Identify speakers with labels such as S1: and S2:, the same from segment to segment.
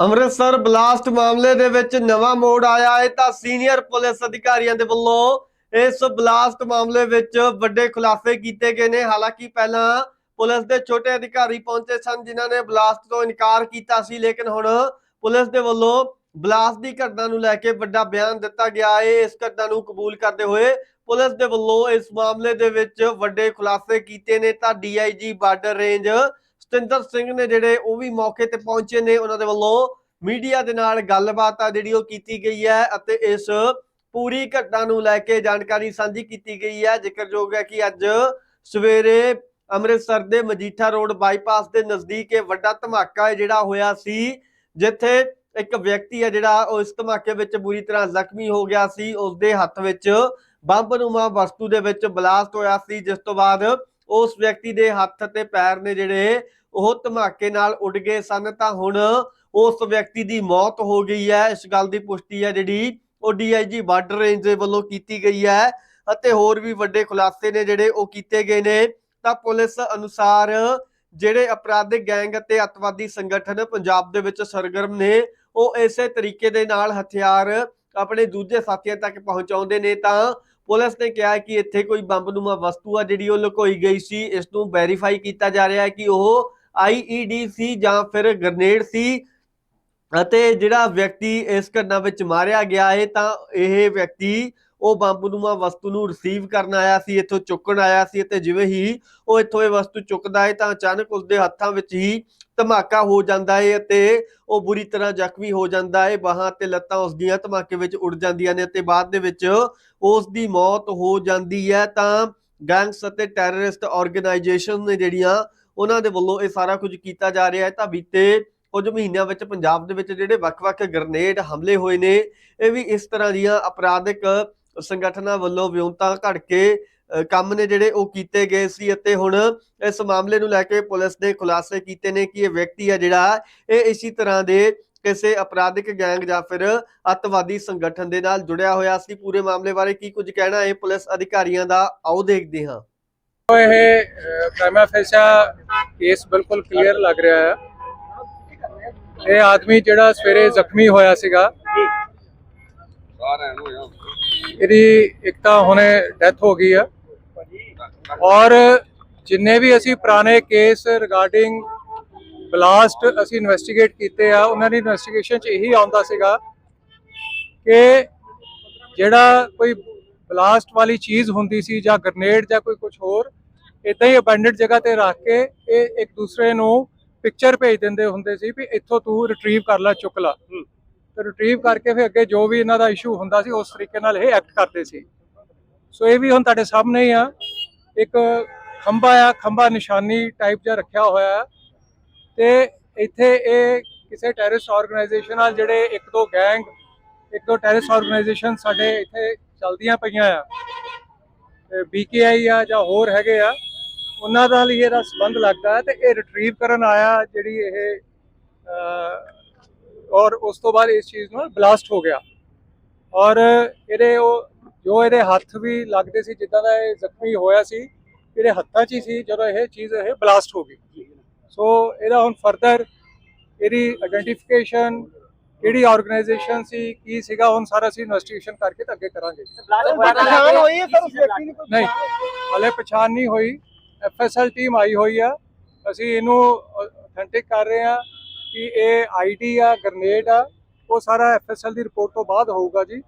S1: Amritsar blast ਮਾਮਲੇ ਦੇ ਵਿੱਚ ਨਵਾਂ ਮੋੜ ਆਇਆ ਹੈ ਤਾਂ ਸੀਨੀਅਰ ਪੁਲਿਸ ਅਧਿਕਾਰੀਆਂ ਦੇ ਵੱਲੋਂ ਇਸ ਬਲਾਸਟ ਮਾਮਲੇ ਵਿੱਚ ਵੱਡੇ ਖੁਲਾਸੇ ਕੀਤੇ ਗਏ ਨੇ। ਹਾਲਾਂਕਿ ਪਹਿਲਾਂ ਪੁਲਿਸ ਦੇ ਛੋਟੇ ਅਧਿਕਾਰੀ ਪਹੁੰਚੇ ਸਨ ਜਿਨ੍ਹਾਂ ਨੇ ਬਲਾਸਟ ਤੋਂ ਇਨਕਾਰ ਕੀਤਾ ਸੀ, ਲੇਕਿਨ ਹੁਣ ਪੁਲਿਸ ਦੇ ਵੱਲੋਂ ਬਲਾਸਟ ਦੀ ਘਟਨਾ ਨੂੰ ਲੈ ਕੇ ਵੱਡਾ ਬਿਆਨ ਦਿੱਤਾ ਗਿਆ ਹੈ। ਇਸ ਘਟਨਾ ਨੂੰ ਕਬੂਲ ਕਰਦੇ ਹੋਏ ਪੁਲਿਸ ਦੇ ਵੱਲੋਂ ਇਸ ਮਾਮਲੇ ਦੇ ਵਿੱਚ ਵੱਡੇ ਖੁਲਾਸੇ ਕੀਤੇ ਨੇ। ਤਾਂ DIG border range Satinder Singh ਨੇ ਜਿਹੜੇ ਉਹ ਵੀ ਮੌਕੇ ਤੇ ਪਹੁੰਚੇ ਨੇ ਉਹਨਾਂ ਦੇ ਵੱਲੋਂ। ਮੀਡੀਆ ਦੇ ਨਾਲ ਗੱਲਬਾਤ ਆ ਜਿਹੜੀ ਉਹ ਕੀਤੀ ਗਈ ਹੈ ਅਤੇ ਇਸ ਪੂਰੀ ਘਟਨਾ ਨੂੰ ਲੈ ਕੇ ਜਾਣਕਾਰੀ ਸਾਂਝੀ ਕੀਤੀ ਗਈ ਹੈ। ਜ਼ਿਕਰਯੋਗ ਹੈ ਕਿ ਅੱਜ ਸਵੇਰੇ ਅੰਮ੍ਰਿਤਸਰ ਦੇ ਮਜੀਠਾ ਰੋਡ ਬਾਈਪਾਸ ਦੇ ਨਜ਼ਦੀਕ ਇਹ ਵੱਡਾ ਧਮਾਕਾ ਜਿਹੜਾ ਹੋਇਆ ਸੀ, ਜਿੱਥੇ ਇੱਕ ਵਿਅਕਤੀ ਹੈ ਜਿਹੜਾ ਉਹ ਇਸ ਧਮਾਕੇ ਵਿੱਚ ਬੁਰੀ ਤਰ੍ਹਾਂ ਜ਼ਖਮੀ ਹੋ ਗਿਆ ਸੀ। ਉਸ ਦੇ ਹੱਥ ਵਿੱਚ ਬੰਬ ਨੂਮਾ ਵਸਤੂ ਦੇ ਵਿੱਚ ਬਲਾਸਟ ਹੋਇਆ ਸੀ, ਜਿਸ ਤੋਂ ਬਾਅਦ ਉਸ ਵਿਅਕਤੀ ਦੇ ਹੱਥ ਤੇ ਪੈਰ ਨੇ ਜਿਹੜੇ ਉਹ ਧਮਾਕੇ ਨਾਲ ਉੱਡ ਗਏ ਸਨ, ਤਾਂ ਹੁਣ ਉਸ ਵਿਅਕਤੀ ਦੀ ਮੌਤ ਹੋ ਗਈ ਹੈ। ਇਸ ਗੱਲ ਦੀ ਪੁਸ਼ਟੀ ਹੈ ਜਿਹੜੀ ਉਹ ਡੀਆਈਜੀ ਬਾਰਡਰ ਰੇਂਜ ਦੇ ਵੱਲੋਂ ਕੀਤੀ ਗਈ ਹੈ ਅਤੇ ਹੋਰ ਵੀ ਵੱਡੇ ਖੁਲਾਸੇ ਨੇ ਜਿਹੜੇ ਉਹ ਕੀਤੇ ਗਏ ਨੇ। ਤਾਂ ਪੁਲਿਸ ਅਨੁਸਾਰ ਜਿਹੜੇ ਅਪਰਾਧਿਕ ਗੈਂਗ ਅਤੇ ਅੱਤਵਾਦੀ ਸੰਗਠਨ ਪੰਜਾਬ ਦੇ ਵਿੱਚ ਸਰਗਰਮ ਨੇ, ਉਹ ਇਸੇ ਤਰੀਕੇ ਦੇ ਨਾਲ ਹਥਿਆਰ ਆਪਣੇ ਦੂਜੇ ਸਾਥੀਆਂ ਤੱਕ ਪਹੁੰਚਾਉਂਦੇ ਨੇ। ਤਾਂ ਪੁਲਿਸ ਨੇ ਕਿਹਾ ਕਿ ਇੱਥੇ ਕੋਈ ਬੰਬ ਨੂਮਾ ਵਸਤੂ ਆ ਜਿਹੜੀ ਉਹ ਲੁਕੋਈ ਗਈ ਸੀ, ਇਸ ਨੂੰ ਵੈਰੀਫਾਈ ਕੀਤਾ ਜਾ ਰਿਹਾ ਹੈ ਕਿ ਉਹ ਆਈਈਡੀ ਸੀ ਜਾਂ ਫਿਰ ਗ੍ਰਨੇਡ ਸੀ ਅਤੇ ਜਿਹੜਾ ਵਿਅਕਤੀ ਇਸ ਘਟਨਾ ਵਿੱਚ ਮਾਰਿਆ ਗਿਆ ਹੈ ਤਾਂ ਇਹ ਵਿਅਕਤੀ ਉਹ ਬੰਬ ਵਸਤੂ ਨੂੰ ਰਿਸੀਵ ਕਰਨ ਆਇਆ ਸੀ, ਇੱਥੋਂ ਚੁੱਕਣ ਆਇਆ ਸੀ ਅਤੇ ਜਿਵੇਂ ਹੀ ਉਹ ਇੱਥੋਂ ਇਹ ਵਸਤੂ ਚੁੱਕਦਾ ਹੈ ਤਾਂ ਅਚਾਨਕ ਉਸਦੇ ਹੱਥਾਂ ਵਿੱਚ ਹੀ ਧਮਾਕਾ ਹੋ ਜਾਂਦਾ ਹੈ ਅਤੇ ਉਹ ਬੁਰੀ ਤਰ੍ਹਾਂ ਜ਼ਖਮੀ ਹੋ ਜਾਂਦਾ ਹੈ, ਬਾਹਾਂ ਤੇ ਲੱਤਾਂ ਉਸ ਦੀਆਂ ਧਮਾਕੇ ਵਿੱਚ ਉੱਡ ਜਾਂਦੀਆਂ ਨੇ ਅਤੇ ਬਾਅਦ ਦੇ ਵਿੱਚ ਉਸ ਦੀ ਮੌਤ ਹੋ ਜਾਂਦੀ ਹੈ ਤਾਂ ਗੈਂਗਸ ਅਤੇ ਟੈਰਰਿਸਟ ਆਰਗੇਨਾਈਜੇਸ਼ਨ ਨੇ ਜਿਹੜੀਆਂ ਉਹਨਾਂ ਦੇ ਵੱਲੋਂ ਇਹ ਸਾਰਾ ਕੁਝ ਕੀਤਾ ਜਾ ਰਿਹਾ ਹੈ। ਤਾਂ ਬੀਤੇ ਕੁਝ ਮਹੀਨਿਆਂ ਵਿੱਚ ਪੰਜਾਬ ਦੇ ਵਿੱਚ ਜਿਹੜੇ ਵੱਖ-ਵੱਖ ਗ੍ਰਨੇਡ ਹਮਲੇ ਹੋਏ ਨੇ, ਇਹ ਵੀ ਇਸ ਤਰ੍ਹਾਂ ਦੀਆਂ ਅਪਰਾਧਿਕ ਸੰਗਠਨਾਂ ਵੱਲੋਂ ਵਿਉਂਤਾਂ ਘੜ ਕੇ ਕੰਮ ਨੇ ਜਿਹੜੇ ਉਹ ਕੀਤੇ ਗਏ ਸੀ ਅਤੇ ਹੁਣ ਇਸ ਮਾਮਲੇ ਨੂੰ ਲੈ ਕੇ ਪੁਲਿਸ ਨੇ ਖੁਲਾਸੇ ਕੀਤੇ ਨੇ ਕਿ ਇਹ ਵਿਅਕਤੀ ਹੈ ਜਿਹੜਾ, ਇਹ ਇਸੇ ਤਰ੍ਹਾਂ ਦੇ ਕਿਸੇ ਅਪਰਾਧਿਕ ਗੈਂਗ ਜਾਂ ਫਿਰ ਅੱਤਵਾਦੀ ਸੰਗਠਨ ਦੇ ਨਾਲ ਜੁੜਿਆ ਹੋਇਆ ਸੀ। ਪੂਰੇ ਮਾਮਲੇ ਬਾਰੇ ਕੀ ਕੁਝ ਕਹਿਣਾ ਹੈ ਪੁਲਿਸ ਅਧਿਕਾਰੀਆਂ ਦਾ ਆਓ ਦੇਖਦੇ ਹਾਂ।
S2: ਇਹ ਪ੍ਰਾਈਮਾ ਫੇਸਾ ਕੇਸ ਬਿਲਕੁਲ ਕਲੀਅਰ ਲੱਗ ਰਿਹਾ ਹੈ ਇਹ ਆਦਮੀ ਜਿਹੜਾ ਸਵੇਰੇ ਜ਼ਖਮੀ ਹੋਇਆ ਸੀਗਾ। ਇਹਦੀ ਇੱਕ ਤਾਂ ਹੁਣੇ ਡੈਥ ਹੋ ਗਈ ਆ। ਔਰ ਜਿੰਨੇ ਵੀ ਅਸੀਂ ਪੁਰਾਣੇ ਕੇਸ ਰਿਗਾਰਡਿੰਗ ਬਲਾਸਟ ਅਸੀਂ ਇਨਵੈਸਟੀਗੇਟ ਕੀਤੇ ਆ, ਉਹਨਾਂ ਦੀ ਇਨਵੈਸਟੀਗੇਸ਼ਨ 'ਚ ਇਹੀ ਆਉਂਦਾ ਸੀਗਾ ਕਿ ਜਿਹੜਾ ਕੋਈ ਬਲਾਸਟ ਵਾਲੀ ਚੀਜ਼ ਹੁੰਦੀ ਸੀ ਜਾਂ ਗ੍ਰਨੇਡ ਜਾਂ ਕੋਈ ਕੁਝ ਹੋਰ ਇਦਾਂ ਹੀ ਅਬੈਂਡਡ ਜਗ੍ਹਾ ਤੇ ਰੱਖ ਕੇ ਇਹ ਇੱਕ ਦੂਸਰੇ ਨੂੰ ਪਿਕਚਰ ਭੇਜ ਦਿੰਦੇ ਹੁੰਦੇ ਸੀ ਵੀ ਇੱਥੋਂ ਤੂੰ ਰਿਟਰੀਵ ਕਰ ਲੈ ਚੁੱਕ ਲੈ। ਤੇ ਰਿਟਰੀਵ ਕਰਕੇ ਫਿਰ ਅੱਗੇ ਜੋ ਵੀ ਇਹਨਾਂ ਦਾ ਇਸ਼ੂ ਹੁੰਦਾ ਸੀ ਉਸ ਤਰੀਕੇ ਨਾਲ ਇਹ ਐਕਟ ਕਰਦੇ ਸੀ। ਸੋ ਇਹ ਵੀ ਹੁਣ ਤੁਹਾਡੇ ਸਾਹਮਣੇ ਹੀ ਆ। ਇੱਕ ਖੰਭਾ ਆ ਖੰਭਾ ਨਿਸ਼ਾਨੀ ਟਾਈਪ ਜਿਹਾ ਰੱਖਿਆ ਹੋਇਆ ਹੈ ਤੇ ਇੱਥੇ ਇਹ ਕਿਸੇ ਟੈਰਰਿਸਟ ਆਰਗੇਨਾਈਜੇਸ਼ਨ ਨਾਲ ਜਿਹੜੇ ਇੱਕ ਦੋ ਗੈਂਗ ਇੱਕ ਦੋ ਟੈਰਰਿਸਟ ਆਰਗੇਨਾਈਜੇਸ਼ਨ ਸਾਡੇ ਇੱਥੇ ਚੱਲਦੀਆਂ ਪਈਆਂ ਆ। ਬੀਕੇਆਈ ਆ ਜਾਂ ਹੋਰ ਹੈਗੇ ਆ। ਉਹਨਾਂ ਨਾਲ ਹੀ ਇਹਦਾ ਸੰਬੰਧ ਲੱਗਦਾ ਹੈ ਤੇ ਇਹ ਰਿਟਰੀਵ ਕਰਨ ਆਇਆ ਜਿਹੜੀ ਇਹ ਔਰ ਉਸ ਤੋਂ ਬਾਅਦ ਇਸ ਚੀਜ਼ ਨੂੰ ਬਲਾਸਟ ਹੋ ਗਿਆ। ਔਰ ਇਹਦੇ ਉਹ ਜੋ ਇਹਦੇ ਹੱਥ ਵੀ ਲੱਗਦੇ ਸੀ ਜਿੱਦਾਂ ਦਾ ਇਹ ਜ਼ਖਮੀ ਹੋਇਆ ਸੀ ਇਹਦੇ ਹੱਥਾਂ 'ਚ ਹੀ ਸੀ ਜਦੋਂ ਇਹ ਚੀਜ਼ ਇਹ ਬਲਾਸਟ ਹੋ ਗਈ। ਸੋ ਇਹਦਾ ਹੁਣ ਫਰਦਰ ਇਹਦੀ ਆਇਡੈਂਟੀਫਿਕੇਸ਼ਨ ਕਿਹੜੀ ਆਰਗੇਨਾਈਜੇਸ਼ਨ ਸੀ ਕੀ ਸੀਗਾ ਹੁਣ ਸਾਰਾ ਅਸੀਂ ਇਨਵੈਸਟੀਗੇਸ਼ਨ ਕਰਕੇ ਤਾਂ ਅੱਗੇ ਕਰਾਂਗੇ।
S3: ਪਛਾਣ ਹੋਈ ਹੈ ਸਰ ਉਸ ਵਿਅਕਤੀ ਦੀ ਕੋਈ?
S2: ਨਹੀਂ ਹਲੇ ਪਛਾਣ ਨਹੀਂ ਹੋਈ। ਐਫਐਸਐਲ ਟੀਮ ਆਈ ਹੋਈ ਆ। ਅਸੀਂ ਇਹਨੂੰ ਅਥੈਂਟਿਕ ਕਰ ਰਹੇ ਆ ਕਿ ਇਹ ਆਈਡੀ ਆ ਗ੍ਰਨੇਡ ਆ ਉਹ ਸਾਰਾ ਐਫਐਸਐਲ ਦੀ ਰਿਪੋਰਟ ਤੋਂ ਬਾਅਦ ਹੋਊਗਾ ਜੀ।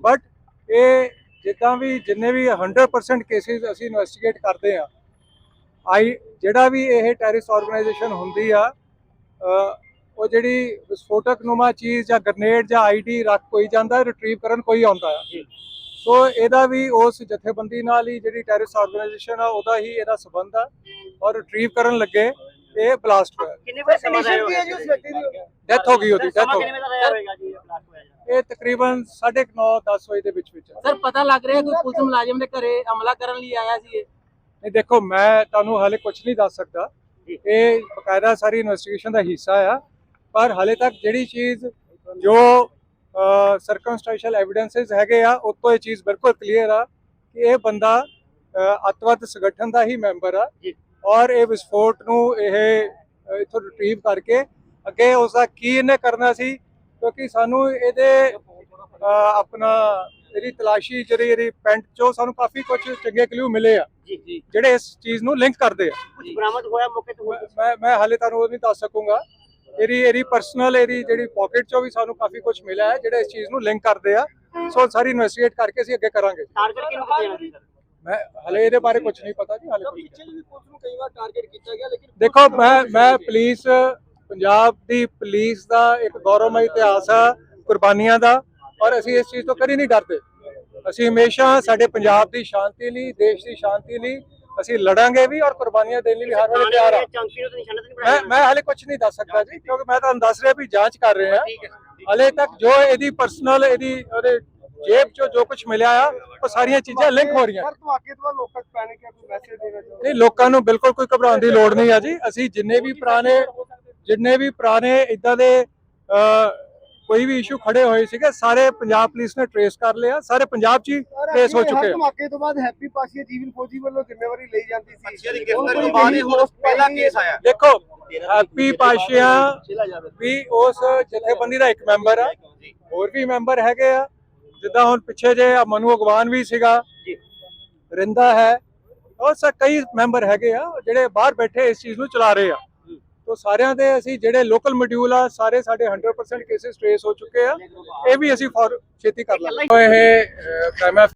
S2: ਬਟ ਇਹ ਜਿੱਦਾਂ ਵੀ ਜਿੰਨੇ ਵੀ 100% ਕੇਸਿਸ ਅਸੀਂ ਇਨਵੈਸਟੀਗੇਟ ਕਰਦੇ ਆ ਆਈ ਜਿਹੜਾ ਵੀ ਇਹ ਟੈਰਰਿਸਟ ਆਰਗੇਨਾਈਜੇਸ਼ਨ ਹੁੰਦੀ ਆ ਉਹ ਜਿਹੜੀ ਵਿਸਫੋਟਕ ਨੁਮਾ ਚੀਜ਼ ਜਾਂ ਗ੍ਰਨੇਡ ਜਾਂ ਆਈਡੀ ਰੱਖ ਕੋਈ ਜਾਂਦਾ ਰਿਟਰੀਵ ਕਰਨ ਕੋਈ ਆਉਂਦਾ ਆ। ਸੋ ਇਹਦਾ ਵੀ ਉਸ ਜਥੇਬੰਦੀ ਨਾਲ ਹੀ ਜਿਹੜੀ ਟੈਰਰਿਸਟ ਆਰਗੇਨਾਈਜੇਸ਼ਨ ਆ ਉਹਦਾ ਹੀ ਇਹਦਾ ਸਬੰਧ ਆ ਔਰ ਰਿਟਰੀਵ ਕਰਨ ਲੱਗੇ ਇਹ ਬਲਾਸਟ ਹੋਇਆ।
S3: ਕਿੰਨੇ ਵਜੇ ਕੰਡੀਸ਼ਨ ਕੀ ਹੈ ਜੀ ਉਸ ਵਿਅਕਤੀ ਦੀ?
S2: ਡੈਥ ਹੋ ਗਈ ਉਹਦੀ ਡੈਥ ਹੋ ਗਈ।
S3: ਹੋਇਆ
S2: ਇਹ ਤਕਰੀਬਨ 9:30 10 ਵਜੇ ਦੇ ਵਿੱਚ ਵਿੱਚ।
S4: ਸਰ ਪਤਾ ਲੱਗ ਰਿਹਾ ਕੋਈ ਪੁਲਿਸ ਮੁਲਾਜ਼ਮ ਦੇ ਘਰੇ ਹਮਲਾ ਕਰਨ ਲਈ ਆਇਆ ਸੀ ਇਹ?
S2: ਨਹੀਂ ਦੇਖੋ ਮੈਂ ਤੁਹਾਨੂੰ ਹਾਲੇ ਕੁਝ ਨਹੀਂ ਦੱਸ ਸਕਦਾ। ਇਹ ਬਕਾਇਦਾ ਸਾਰੀ ਇਨਵੈਸਟੀਗੇਸ਼ਨ ਦਾ ਹਿੱਸਾ ਆ ਪਰ ਹਾਲੇ ਤੱਕ ਜਿਹੜੀ ਚੀਜ਼ ਜੋ ਸਰਕਮਸਟੈਂਸ਼ੀਅਲ ਐਵੀਡੈਂਸਸ ਹੈਗੇ ਆ ਉਹ ਤੋਂ ਇਹ ਚੀਜ਼ ਬਿਲਕੁਲ ਕਲੀਅਰ ਆ ਕਿ ਇਹ ਬੰਦਾ ਅੱਤਵਾਦ ਸੰਗਠਨ ਦਾ ਹੀ ਮੈਂਬਰ ਆ
S3: ਜੀ।
S2: ਔਰ ਇਹ ਵਿਸਫੋਟ ਨੂੰ ਇਹ ਇੱਥੋਂ ਰਿਟਰੀਵ ਕਰਕੇ ਅੱਗੇ ਉਸ ਦਾ ਕੀ ਇਹਨੇ ਕਰਨਾ ਸੀ ਕਿਉਂਕਿ ਸਾਨੂੰ ਇਹਦੇ ਆਪਣਾ ਇਹਦੀ ਤਲਾਸ਼ੀ ਜਿਹੜੀ ਇਹਦੀ ਪੈਂਟ ਚੋਂ ਸਾਨੂੰ ਕਾਫੀ ਕੁਝ ਚੰਗੇ ਕਲੂ ਮਿਲੇ ਆ। ਜਿਹੜੇ ਇਸ ਚੀਜ਼ ਨੂੰ ਲਿੰਕ ਕਰਦੇ ਆ।
S4: ਕੁਝ ਬਰਾਮਦ ਹੋਇਆ ਮੌਕੇ ਤੇ
S2: ਮੈਂ- ਮੈਂ ਮੈਂ ਹਾਲੇ ਤੁਹਾਨੂੰ ਉਹ ਨਹੀਂ ਦੱਸ ਸਕੂੰਗਾ। ਇਹਦੀ ਇਹਦੀ ਪਰਸਨਲ ਇਹਦੀ ਜਿਹੜੀ ਪਾਕਟ ਚੋਂ ਵੀ ਸਾਨੂੰ ਕਾਫੀ ਕੁਝ ਮਿਲਿਆ ਹੈ ਜਿਹੜੇ ਇਸ ਚੀਜ਼ ਨੂੰ ਲਿੰਕ ਕਰਦੇ ਆ। ਸੋ ਸਾਰੀ ਇਨਵੈਸਟੀਗੇਟ ਕਰਕੇ ਅਸੀਂ ਅੱਗੇ ਕਰਾਂਗੇ।
S4: ਟਾਰਗੇਟ ਕਿਹਨੂੰ ਜਾਣਾ ਸੀ ਸਰ
S2: ਮੈਂ ਹਲੇ ਇਹਦੇ ਬਾਰੇ ਕੁਝ ਨਹੀਂ ਪਤਾ ਜੀ ਹਲੇ।
S3: ਪਿੱਛੇ ਵੀ ਪੁਲਿਸ ਨੂੰ ਕਈ ਵਾਰ ਟਾਰਗੇਟ ਕੀਤਾ ਗਿਆ ਲੇਕਿਨ
S2: ਦੇਖੋ ਮੈਂ ਮੈਂ ਪੁਲਿਸ ਪੰਜਾਬ ਦੀ ਪੁਲਿਸ ਦਾ ਇੱਕ ਗੌਰਵਮਈ ਇਤਿਹਾਸ ਆ ਕੁਰਬਾਨੀਆਂ ਦਾ ਔਰ ਅਸੀਂ ਇਸ ਚੀਜ਼ ਤੋਂ ਕਦੀ ਨਹੀਂ ਡਰਦੇ। ਅਸੀਂ ਹਮੇਸ਼ਾ ਸਾਡੇ ਪੰਜਾਬ ਦੀ ਸ਼ਾਂਤੀ ਲਈ ਦੇਸ਼ ਦੀ ਸ਼ਾਂਤੀ ਲਈ ਅਸੀਂ ਲੜਾਂਗੇ ਵੀ ਔਰ ਕੁਰਬਾਨੀਆਂ ਦੇਣ ਲਈ ਵੀ ਹਰ ਵੇਲੇ ਤਿਆਰ ਆ
S4: ਨੂੰ
S2: ਮੈਂ ਮੈਂ ਹਾਲੇ ਕੁਝ ਨਹੀਂ ਦੱਸ ਸਕਦਾ ਜੀ ਕਿਉਂਕਿ ਮੈਂ ਤੁਹਾਨੂੰ ਦੱਸ ਰਿਹਾ ਵੀ ਜਾਂਚ ਕਰ ਰਹੇ ਆ ਹਲੇ ਤੱਕ ਜੋ ਇਹਦੀ ਪਰਸਨਲ ਇਹਦੀ ਉਹਦੇ ਜੇਬ ਚੋਂ ਜੋ ਕੁਝ ਮਿਲਿਆ ਆ ਉਹ ਸਾਰੀਆਂ ਚੀਜ਼ਾਂ ਲਿੰਕ ਹੋ ਰਹੀਆਂ।
S3: ਸਰ ਧਮਾਕੇ ਤੋਂ ਲੋਕਾਂ 'ਚ ਪੈਨਿਕ ਕੋਈ ਮੈਸੇਜ ਦੇਣਾ ਚਾਹੁੰਦੇ
S2: ਨਹੀਂ ਲੋਕਾਂ ਨੂੰ ਬਿਲਕੁਲ ਕੋਈ ਘਬਰਾਉਣ ਦੀ ਲੋੜ ਨਹੀਂ ਆ ਜੀ। ਅਸੀਂ ਜਿੰਨੇ ਵੀ ਪੁਰਾਣੇ ਜਿੰਨੇ ਵੀ ਪੁਰਾਣੇ ਇਦਾਂ ਦੇ ਕੋਈ ਵੀ ਇਸ਼ੂ ਖੜੇ ਹੋਏ ਸੀਗੇ ਸਾਰੇ ਪੰਜਾਬ ਪੁਲਿਸ ਨੇ ਟਰੇਸ ਕਰ ਲਿਆ ਸਾਰੇ ਪੰਜਾਬ 'ਚ ਹੀ ਟਰੇਸ ਹੋ ਚੁੱਕੇ ਆ।
S3: ਧਮਾਕੇ ਤੋਂ ਬਾਅਦ ਹੈਪੀ ਪਾਸ਼ੀਆ ਜੀਵਨ ਫੌਜੀ ਵੱਲੋਂ ਜ਼ਿੰਮੇਵਾਰੀ ਲਈ ਜਾਂਦੀ ਸੀ।
S5: ਪਾਸ਼ੀਆ ਦੀ ਗ੍ਰਿਫਤਾਰੀ ਤੋਂ ਬਾਅਦ ਇਹ ਹੁਣ ਪਹਿਲਾ ਕੇਸ ਆਇਆ।
S2: ਦੇਖੋ ਹੈਪੀ ਪਾਸ਼ੀਆ ਵੀ ਉਸ ਜਥੇਬੰਦੀ ਦਾ ਇੱਕ ਮੈਂਬਰ ਆ ਹੋਰ ਵੀ ਮੈਂਬਰ ਹੈਗੇ ਆ। ਜਿੱਦਾਂ ਹੁਣ ਪਿੱਛੇ ਜੇ ਆ ਮਨੂ ਅਗਵਾਨ ਵੀ ਸੀਗਾ ਰਿੰਦਾ ਹੈ ਉਹ ਸ ਕਈ ਮੈਂਬਰ ਹੈਗੇ ਆ ਜਿਹੜੇ ਬਾਹਰ ਬੈਠੇ ਇਸ ਚੀਜ਼ ਨੂੰ ਚਲਾ ਰਹੇ ਆ। ਤੋਂ ਸਾਰਿਆਂ ਦੇ ਅਸੀਂ ਜਿਹੜੇ ਲੋਕਲ ਮੋਡਿਊਲ ਆ, ਸਾਰੇ ਸਾਡੇ 100% ਕੇਸਿਸ ਟ੍ਰੇਸ ਹੋ ਚੁੱਕੇ ਆ। ਇਹ ਵੀ ਅਸੀਂ ਛੇਤੀ ਕਰ ਲਾਂਗੇ। ਇਹ ਪ੍ਰਾਈਮਾ